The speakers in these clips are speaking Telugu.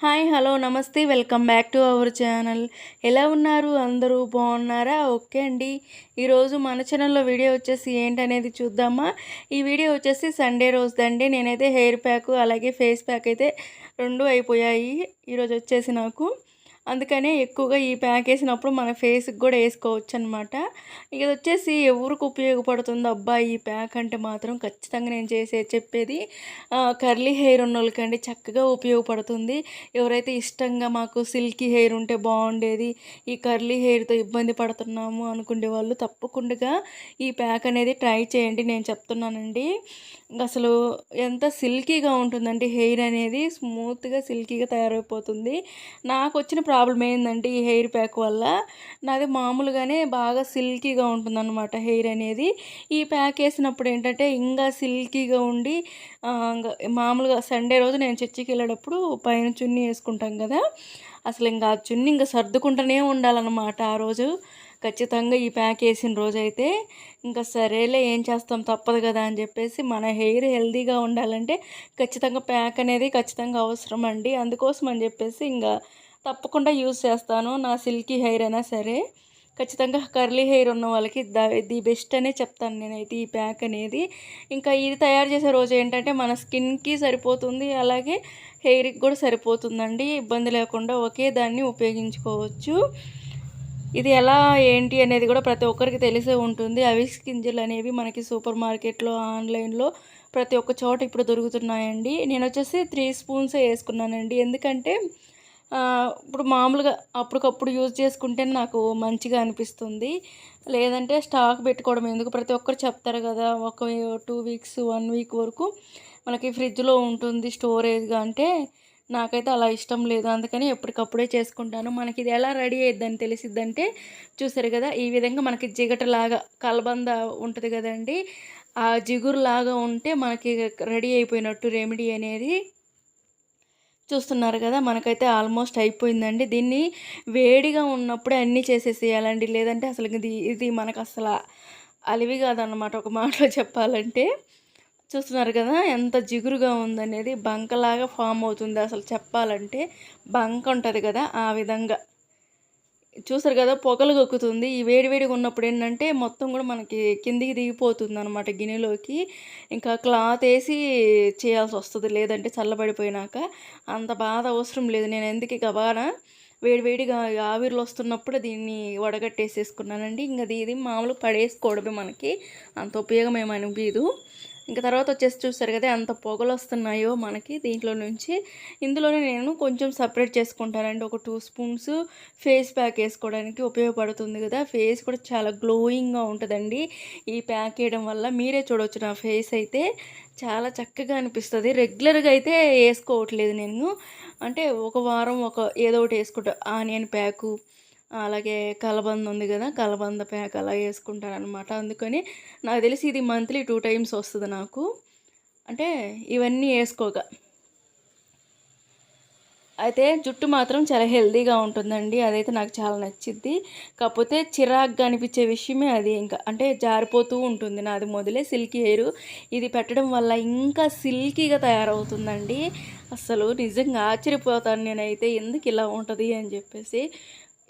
హాయ్ హలో నమస్తే welcome back to our channel. ఎలా ఉన్నారు? అందరూ బాగున్నారా? ఓకే అండి. ఈరోజు మన ఛానల్లో వీడియో వచ్చేసి ఏంటనేది చూద్దామా? ఈ వీడియో వచ్చేసి సండే రోజుదండి. నేనైతే హెయిర్ ప్యాక్ అలాగే ఫేస్ ప్యాక్ అయితే రెండు అయిపోయాయి. ఈరోజు వచ్చేసి నాకు అందుకనే ఎక్కువగా ఈ ప్యాక్ వేసినప్పుడు మన ఫేస్కి కూడా వేసుకోవచ్చు అనమాట ఇక వచ్చేసి ఎవరికి ఉపయోగపడుతుందో అబ్బా ఈ ప్యాక్ అంటే మాత్రం ఖచ్చితంగా నేను చేసే చెప్పేది కర్లీ హెయిర్ ఉన్న వాళ్ళకండి చక్కగా ఉపయోగపడుతుంది. ఎవరైతే ఇష్టంగా మాకు సిల్కీ హెయిర్ ఉంటే బాగుండేది ఈ కర్లీ హెయిర్తో ఇబ్బంది పడుతున్నాము అనుకునే వాళ్ళు తప్పకుండా ఈ ప్యాక్ అనేది ట్రై చేయండి నేను చెప్తున్నానండి. అసలు ఎంత సిల్కీగా ఉంటుందండి హెయిర్ అనేది స్మూత్గా సిల్కీగా తయారైపోతుంది. నాకు వచ్చిన ప్రాబ్లం ఏంటంటే ఈ హెయిర్ ప్యాక్ వల్ల. నాది మామూలుగానే బాగా సిల్కీగా ఉంటుందన్నమాట హెయిర్ అనేది. ఈ ప్యాక్ వేసినప్పుడు ఏంటంటే ఇంకా సిల్కీగా ఉండి మామూలుగా సండే రోజు నేను చర్చికి వెళ్ళేటప్పుడు పైన చున్నీ వేసుకుంటాం కదా. అసలు ఇంకా ఆ చున్నీ ఇంకా సర్దుకుంటూనే ఉండాలన్నమాట ఆ రోజు. ఖచ్చితంగా ఈ ప్యాక్ వేసిన రోజైతే ఇంకా సరేలే ఏం చేస్తాం తప్పదు కదా అని చెప్పేసి మన హెయిర్ హెల్తీగా ఉండాలంటే ఖచ్చితంగా ప్యాక్ అనేది ఖచ్చితంగా అవసరం అండి. అందుకోసం అని చెప్పేసి ఇంకా తప్పకుండా యూజ్ చేస్తాను. నా సిల్కీ హెయిర్ అయినా సరే ఖచ్చితంగా కర్లీ హెయిర్ ఉన్న వాళ్ళకి ది బెస్ట్ అనే చెప్తాను నేనైతే ఈ ప్యాక్ అనేది. ఇంకా ఇది తయారు చేసే రోజు ఏంటంటే మన స్కిన్కి సరిపోతుంది అలాగే హెయిర్కి కూడా సరిపోతుందండి. ఇబ్బంది లేకుండా ఒకే దాన్ని ఉపయోగించుకోవచ్చు. ఇది ఎలా ఏంటి అనేది కూడా ప్రతి ఒక్కరికి తెలిసే ఉంటుంది. అవిస్ గింజలు అనేవి మనకి సూపర్ మార్కెట్లో ఆన్లైన్లో ప్రతి ఒక్క చోట ఇప్పుడు దొరుకుతున్నాయండి. నేను వచ్చేసి త్రీ స్పూన్సే వేసుకున్నానండి. ఎందుకంటే ఇప్పుడు మామూలుగా అప్పటికప్పుడు యూజ్ చేసుకుంటే నాకు మంచిగా అనిపిస్తుంది. లేదంటే స్టాక్ పెట్టుకోవడం ఎందుకు ప్రతి ఒక్కరు చెప్తారు కదా ఒక టూ వీక్స్ వన్ వీక్ వరకు మనకి ఫ్రిడ్జ్లో ఉంటుంది స్టోరేజ్గా అంటే నాకైతే అలా ఇష్టం లేదు. అందుకని ఎప్పటికప్పుడే చేసుకుంటాను. మనకి ఇది ఎలా రెడీ అయ్యిద్దని తెలిసిద్దంటే చూసారు కదా ఈ విధంగా మనకి జిగటలాగా కలబంద ఉంటుంది కదండి ఆ జిగురులాగా ఉంటే మనకి రెడీ అయిపోయినట్టు రెమెడీ అనేది చూస్తున్నారు కదా మనకైతే ఆల్మోస్ట్ అయిపోయిందండి. దీన్ని వేడిగా ఉన్నప్పుడే అన్నీ చేసేసేయాలండి. లేదంటే అసలు ఇది ఇది మనకు అసలు అలివి కాదన్నమాట ఒక మాటలో చెప్పాలంటే. చూస్తున్నారు కదా ఎంత జిగురుగా ఉందనేది బంకలాగా ఫామ్ అవుతుంది అసలు చెప్పాలంటే. బంక ఉంటుంది కదా ఆ విధంగా. చూసారు కదా పొగలు గొక్కుతుంది. ఈ వేడివేడిగా ఉన్నప్పుడు ఏంటంటే మొత్తం కూడా మనకి కిందికి దిగిపోతుంది అనమాట గిన్నెలోకి. ఇంకా క్లాత్ వేసి చేయాల్సి వస్తుంది లేదంటే చల్లబడిపోయినాక. అంత బాధ అవసరం లేదు. నేను ఎందుకు గబానా వేడివేడిగా ఆవిర్లు వస్తున్నప్పుడు దీన్ని వడగట్టేసేసుకున్నానండి. ఇంకా ఇది మామూలు పడేసుకోవడమే మనకి. అంత ఉపయోగం ఏమనిపించదు ఇంకా తర్వాత వచ్చేసి చూస్తారు కదా ఎంత పొగలు వస్తున్నాయో మనకి దీంట్లో నుంచి. ఇందులోనే నేను కొంచెం సపరేట్ చేసుకుంటానండి. ఒక టూ స్పూన్స్ ఫేస్ ప్యాక్ వేసుకోవడానికి ఉపయోగపడుతుంది కదా. ఫేస్ కూడా చాలా గ్లోయింగ్గా ఉంటుందండి. ఈ ప్యాక్ వేయడం వల్ల మీరే చూడవచ్చు నా ఫేస్ అయితే. చాలా చక్కగా అనిపిస్తుంది. రెగ్యులర్గా అయితే వేసుకోవట్లేదు నేను. అంటే ఒక వారం ఒక ఏదో ఒకటి వేసుకుంటా. ఆనియన్ ప్యాకు అలాగే కలబంద ఉంది కదా కలబంద ప్యాక్ అలా వేసుకుంటాను అనమాట అందుకని నాకు తెలిసి ఇది మంత్లీ టూ టైమ్స్ వస్తుంది నాకు. అంటే ఇవన్నీ వేసుకోక. అయితే జుట్టు మాత్రం చాలా హెల్దీగా ఉంటుందండి. అదైతే నాకు చాలా నచ్చింది కాకపోతే చిరాగ్గా అనిపించే విషయమే అది ఇంకా. అంటే జారిపోతూ ఉంటుంది. నాది మొదలే సిల్కీ హెయిర్. ఇది పెట్టడం వల్ల ఇంకా సిల్కీగా తయారవుతుందండి. అసలు నిజంగా ఆశ్చర్యపోతాను నేనైతే. ఎందుకు ఇలా ఉంటుంది అని చెప్పేసి.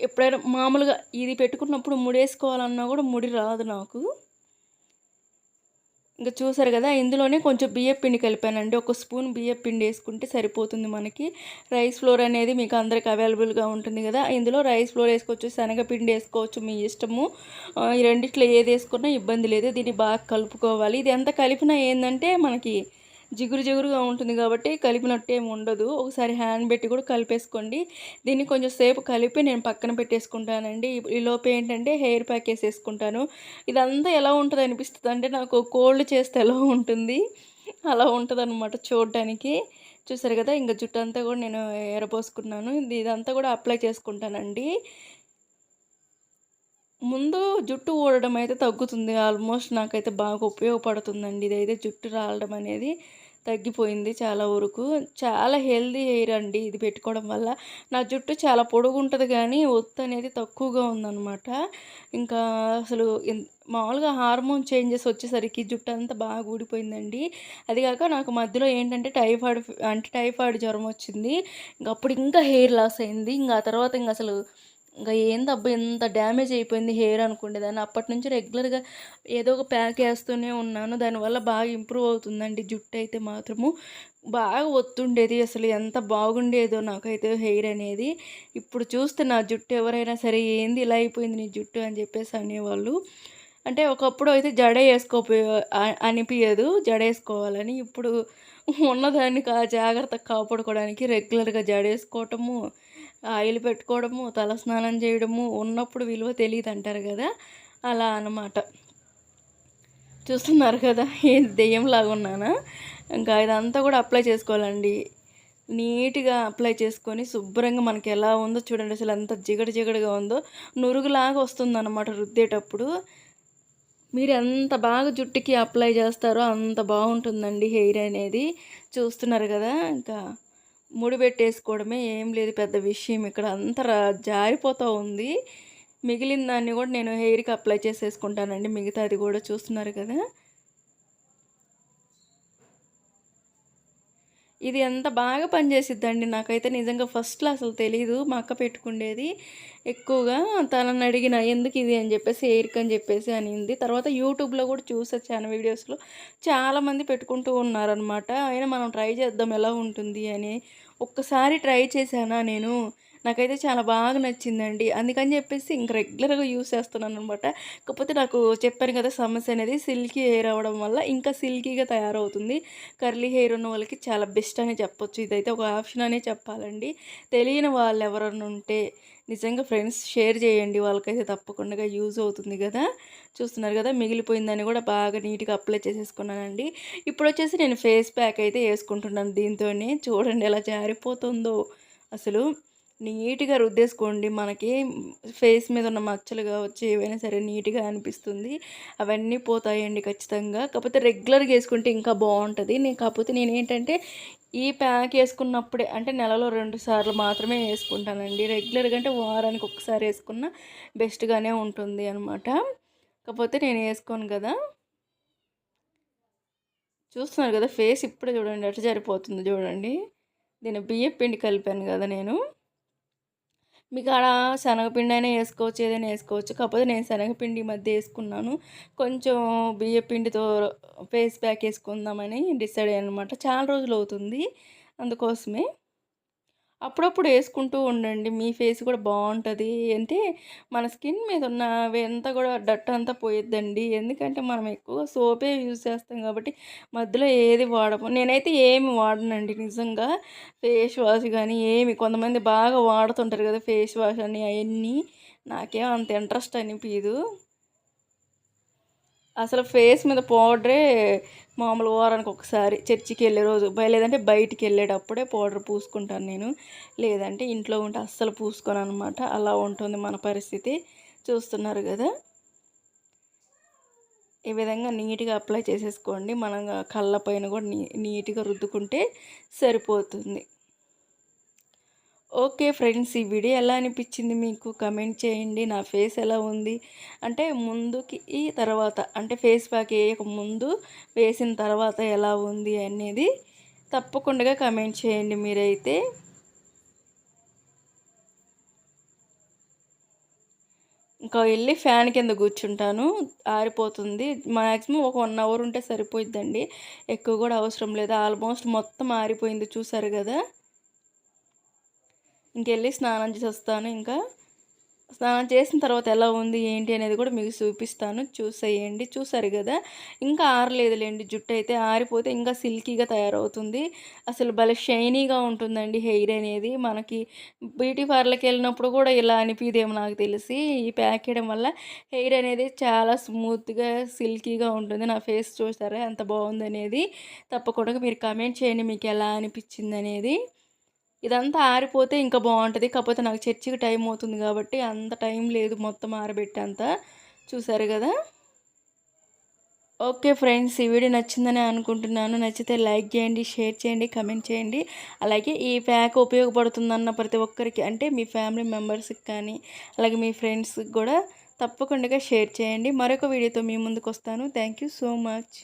ఎప్పుడైనా మామూలుగా ఇది పెట్టుకున్నప్పుడు ముడి వేసుకోవాలన్నా కూడా ముడి రాదు నాకు. ఇంకా చూసారు కదా ఇందులోనే కొంచెం బియ్యం పిండి కలిపానండి. ఒక స్పూన్ బియ్యం పిండి వేసుకుంటే సరిపోతుంది మనకి. రైస్ ఫ్లోర్ అనేది మీకు అందరికి అవైలబుల్గా ఉంటుంది కదా. ఇందులో రైస్ ఫ్లోర్ వేసుకోవచ్చు శనగపిండి వేసుకోవచ్చు మీ ఇష్టము. ఈ రెండిట్లో ఏది వేసుకున్నా ఇబ్బంది లేదు. దీన్ని బాగా కలుపుకోవాలి. ఇది ఎంత కలిపినా ఏంటంటే మనకి జిగురు జిగురుగా ఉంటుంది కాబట్టి కలిపినట్టు ఏమి ఉండదు. ఒకసారి హ్యాండ్ పెట్టి కూడా కలిపేసుకోండి. దీన్ని కొంచెం సేపు కలిపి నేను పక్కన పెట్టేసుకుంటానండి. ఈ ఏంటంటే హెయిర్ ప్యాక్ వేసేసుకుంటాను. ఇదంతా ఎలా ఉంటుంది అనిపిస్తుంది అంటే నాకు కోల్డ్ చేస్తే ఎలా ఉంటుంది? అలా ఉంటుంది అనమాట చూడడానికి. చూసారు కదా ఇంకా జుట్టు అంతా కూడా నేను ఎరపోసుకున్నాను ఇదంతా కూడా అప్లై చేసుకుంటానండి. ముందు జుట్టు ఊడడం అయితే తగ్గుతుంది. ఆల్మోస్ట్ నాకైతే బాగా ఉపయోగపడుతుందండి. ఇదైతే జుట్టు రాలడం అనేది తగ్గిపోయింది చాలా వరకు. చాలా హెల్దీ హెయిర్ అండి ఇది పెట్టుకోవడం వల్ల. నా జుట్టు చాలా పొడుగు ఉంటుంది కానీ ఒత్తు అనేది తక్కువగా ఉందన్నమాట. ఇంకా అసలు మామూలుగా హార్మోన్ చేంజెస్ వచ్చేసరికి జుట్టు అంతా బాగా ఊడిపోయిందండి. అది కాక నాకు మధ్యలో ఏంటంటే టైఫాయిడ్ అంటే టైఫాయిడ్ జ్వరం వచ్చింది. ఇంక అప్పుడు ఇంకా హెయిర్ లాస్ అయింది. ఇంకా ఆ తర్వాత ఇంకా అసలు ఇంకా ఏందబ్బా ఇంత డ్యామేజ్ అయిపోయింది హెయిర్ అనుకునేదాన్ని అప్పటి నుంచి రెగ్యులర్గా ఏదో ఒక ప్యాక్ వేస్తూనే ఉన్నాను. దానివల్ల బాగా ఇంప్రూవ్ అవుతుందండి జుట్టు అయితే మాత్రము. బాగా ఒత్తుండేది అసలు ఎంత బాగుండేదో నాకైతే హెయిర్ అనేది. ఇప్పుడు చూస్తే నా జుట్టు ఎవరైనా సరే ఏంది ఇలా అయిపోయింది నీ జుట్టు అని చెప్పేసి అనేవాళ్ళు. అంటే ఒకప్పుడు అయితే జడ వేసుకోపోయే అనిపించదు జడ వేసుకోవాలని. ఇప్పుడు ఉన్నదానికి ఆ జాగ్రత్తగా కాపాడుకోవడానికి రెగ్యులర్గా జడ వేసుకోవటము ఆయిల్ పెట్టుకోవడము తల స్నానం చేయడము ఉన్నప్పుడు విలువ తెలియదు అంటారు కదా అలా అన్నమాట. చూస్తున్నారు కదా ఏం దెయ్యంలాగా ఉన్నానా? ఇంకా ఇదంతా కూడా అప్లై చేసుకోవాలండి. నీట్గా అప్లై చేసుకొని శుభ్రంగా మనకి ఎలా ఉందో చూడండి అసలు ఎంత జిగడ జిగడగా ఉందో. నురుగులాగా వస్తుందన్నమాట రుద్దేటప్పుడు. మీరు ఎంత బాగా జుట్టుకి అప్లై చేస్తారో అంత బాగుంటుందండి హెయిర్ అనేది. చూస్తున్నారు కదా ఇంకా ముడి పెట్టేసుకోవడమే ఏం లేదు పెద్ద విషయం. ఇక్కడ అంతా జారిపోతూ ఉంది. మిగిలిన దాన్ని కూడా నేను హెయిర్కి అప్లై చేసేసుకుంటానండి. మిగతాది కూడా చూస్తున్నారు కదా. ఇది ఎంత బాగా పనిచేసిద్దండి. నాకైతే నిజంగా ఫస్ట్లో అసలు తెలీదు. మా అక్క పెట్టుకుండేది ఎక్కువగా తనని అడిగిన ఎందుకు ఇది అని చెప్పేసి ఎయిర్క్ అని చెప్పేసి అనింది. తర్వాత యూట్యూబ్లో కూడా చూసొచ్చాను వీడియోస్లో. చాలామంది పెట్టుకుంటూ ఉన్నారనమాట అయినా మనం ట్రై చేద్దాం ఎలా ఉంటుంది అని. ఒక్కసారి ట్రై చేశానా నేను? నాకైతే చాలా బాగా నచ్చిందండి. అందుకని చెప్పేసి ఇంక రెగ్యులర్గా యూస్ చేస్తున్నాను అనమాట కాకపోతే నాకు చెప్పాను కదా సమస్య అనేది సిల్కీ హెయిర్ అవ్వడం వల్ల ఇంకా సిల్కీగా తయారవుతుంది. కర్లీ హెయిర్ ఉన్న వాళ్ళకి చాలా బెస్ట్ అని చెప్పొచ్చు. ఇదైతే ఒక ఆప్షన్ అనే చెప్పాలండి. తెలియని వాళ్ళు ఎవరన్నా ఉంటే నిజంగా ఫ్రెండ్స్ షేర్ చేయండి. వాళ్ళకైతే తప్పకుండా యూజ్ అవుతుంది కదా. చూస్తున్నారు కదా మిగిలిపోయిందని కూడా బాగా నీట్గా అప్లై చేసేసుకున్నానండి. ఇప్పుడు వచ్చేసి నేను ఫేస్ ప్యాక్ అయితే వేసుకుంటున్నాను దీంతోనే. చూడండి ఎలా జారిపోతుందో. అసలు నీట్గా రుద్దేసుకోండి. మనకి ఫేస్ మీద ఉన్న మచ్చలు కావచ్చు ఏవైనా సరే నీట్గా అనిపిస్తుంది. అవన్నీ పోతాయండి ఖచ్చితంగా. కాకపోతే రెగ్యులర్గా వేసుకుంటే ఇంకా బాగుంటుంది. నేను కాకపోతే నేను ఏంటంటే ఈ ప్యాక్ వేసుకున్నప్పుడే అంటే నెలలో రెండు సార్లు మాత్రమే వేసుకుంటానండి. రెగ్యులర్గా అంటే వారానికి ఒకసారి వేసుకున్న బెస్ట్గానే ఉంటుంది అనమాట కాకపోతే నేను వేసుకోను కదా. చూస్తున్నారు కదా ఫేస్ ఇప్పుడే చూడండి ఎట్లా సరిపోతుంది చూడండి. దీని బియ్యం పిండి కలిపాను కదా నేను. మీకు ఆడ శనగపిండి అయినా వేసుకోవచ్చు ఏదైనా వేసుకోవచ్చు. కాకపోతే నేను శనగపిండి మధ్య వేసుకున్నాను. కొంచెం బియ్య పిండితో ఫేస్ ప్యాక్ వేసుకుందామని డిసైడ్ అయ్యాను అనమాట చాలా రోజులు అవుతుంది అందుకోసమే. అప్పుడప్పుడు వేసుకుంటూ ఉండండి. మీ ఫేస్ కూడా బాగుంటుంది అంటే మన స్కిన్ మీద ఉన్న అంతా కూడా డట్ అంతా పోయిద్దండి. ఎందుకంటే మనం ఎక్కువ సోపే యూజ్ చేస్తాం కాబట్టి మధ్యలో ఏది వాడము నేనైతే ఏమి వాడనండి నిజంగా. ఫేస్ వాష్ కానీ ఏమి కొంతమంది బాగా వాడుతుంటారు కదా ఫేస్ వాష్ అని అవన్నీ. నాకేం అంత ఇంట్రెస్ట్ అనిపించదు అసలు ఫేస్ మీద పౌడరే మామూలు వారానికి ఒకసారి చర్చికి వెళ్ళే రోజు. లేదంటే బయటికి వెళ్ళేటప్పుడే పౌడర్ పూసుకుంటాను నేను. లేదంటే ఇంట్లో ఉంటే అస్సలు పూసుకోను అనమాట అలా ఉంటుంది మన పరిస్థితి. చూస్తున్నారు కదా? ఈ విధంగా నీట్గా అప్లై చేసేసుకోండి. మనం కళ్ళ పైన కూడా నీట్గా రుద్దుకుంటే సరిపోతుంది. ఓకే ఫ్రెండ్స్ ఈ వీడియో ఎలా అనిపించింది మీకు? కమెంట్ చేయండి. నా ఫేస్ ఎలా ఉంది? అంటే ముందుకి ఈ తర్వాత అంటే ఫేస్ ప్యాక్ వేయక ముందు వేసిన తర్వాత ఎలా ఉంది అనేది తప్పకుండా కమెంట్ చేయండి మీరైతే. ఇంకా వెళ్ళి ఫ్యాన్ కింద కూర్చుంటాను. ఆరిపోతుంది. మ్యాక్సిమం ఒక వన్ అవర్ ఉంటే సరిపోయిద్దండి. ఎక్కువ కూడా అవసరం లేదు. ఆల్మోస్ట్ మొత్తం ఆరిపోయింది చూసారు కదా? ఇంకెళ్ళి స్నానం చేసి వస్తాను ఇంకా. స్నానం చేసిన తర్వాత ఎలా ఉంది ఏంటి అనేది కూడా మీకు చూపిస్తాను. చూసేయండి. చూసారు కదా? ఇంకా ఆరలేదులేండి. జుట్టు అయితే ఆరిపోతే ఇంకా సిల్కీగా తయారవుతుంది. అసలు భలే షైనీగా ఉంటుందండి హెయిర్ అనేది. మనకి బ్యూటీ పార్లర్కి వెళ్ళినప్పుడు కూడా ఇలా అనిపిదేమో నాకు తెలిసి. ఈ ప్యాక్ వేయడం వల్ల హెయిర్ అనేది చాలా స్మూత్గా సిల్కీగా ఉంటుంది. నా ఫేస్ చూసారా? ఎంత బాగుందనేది. తప్పకుండా మీరు కమెంట్ చేయండి. మీకు ఎలా అనిపించింది అనేది ఇదంతా ఆరిపోతే ఇంకా బాగుంటుంది. కాకపోతే నాకు చర్చికి టైం అవుతుంది కాబట్టి అంత టైం లేదు మొత్తం ఆరబెట్టేంత. చూసారు కదా? ఓకే ఫ్రెండ్స్ ఈ వీడియో నచ్చిందని అనుకుంటున్నాను. నచ్చితే లైక్ చేయండి షేర్ చేయండి కమెంట్ చేయండి. అలాగే ఈ ప్యాక్ ఉపయోగపడుతుందన్న ప్రతి ఒక్కరికి అంటే మీ ఫ్యామిలీ మెంబర్స్కి కానీ అలాగే మీ ఫ్రెండ్స్కి కూడా తప్పకుండా షేర్ చేయండి. మరొక వీడియోతో మీ ముందుకు వస్తాను. Thank you so much.